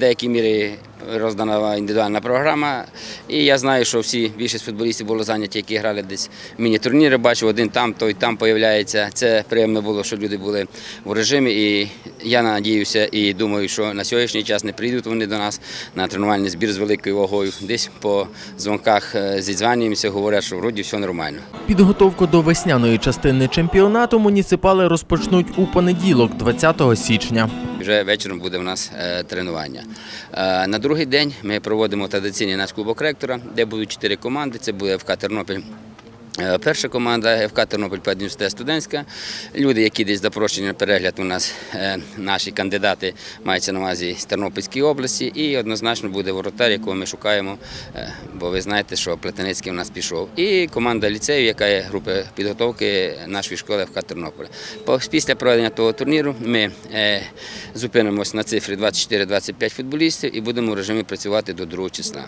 В деякій мірі роздана індивідуальна програма. І я знаю, що всі більшість футболістів були зайняті, які грали десь міні-турніри. Бачив, один там, той там появляється. Це приємно було, що люди були в режимі. І я надіюся і думаю, що на сьогоднішній час не прийдуть вони до нас на тренувальний збір з великою вагою. Десь по дзвонках е, зідзванюємося, говорять, що вроді все нормально. Підготовку до весняної частини чемпіонату муніципали розпочнуть у понеділок, 20 січня. Вже вечором буде в нас е, тренування. Е, на другий день ми проводимо традиційний наш клубок ректора, де будуть чотири команди. Це буде ФК Тернопіль. Е, Перша команда ФК Тернопіль Педуніверситет студентська. Люди, які десь запрошені на перегляд, у нас е, наші кандидати маються на увазі з Тернопільської області. І однозначно буде воротар, якого ми шукаємо, е, бо ви знаєте, що Плетеницький у нас пішов. І команда ліцею, яка є групи підготовки нашої школи ФК Тернополя. Після проведення того турніру ми зупинимося на цифрі 24-25 футболістів і будемо в режимі працювати до другого числа.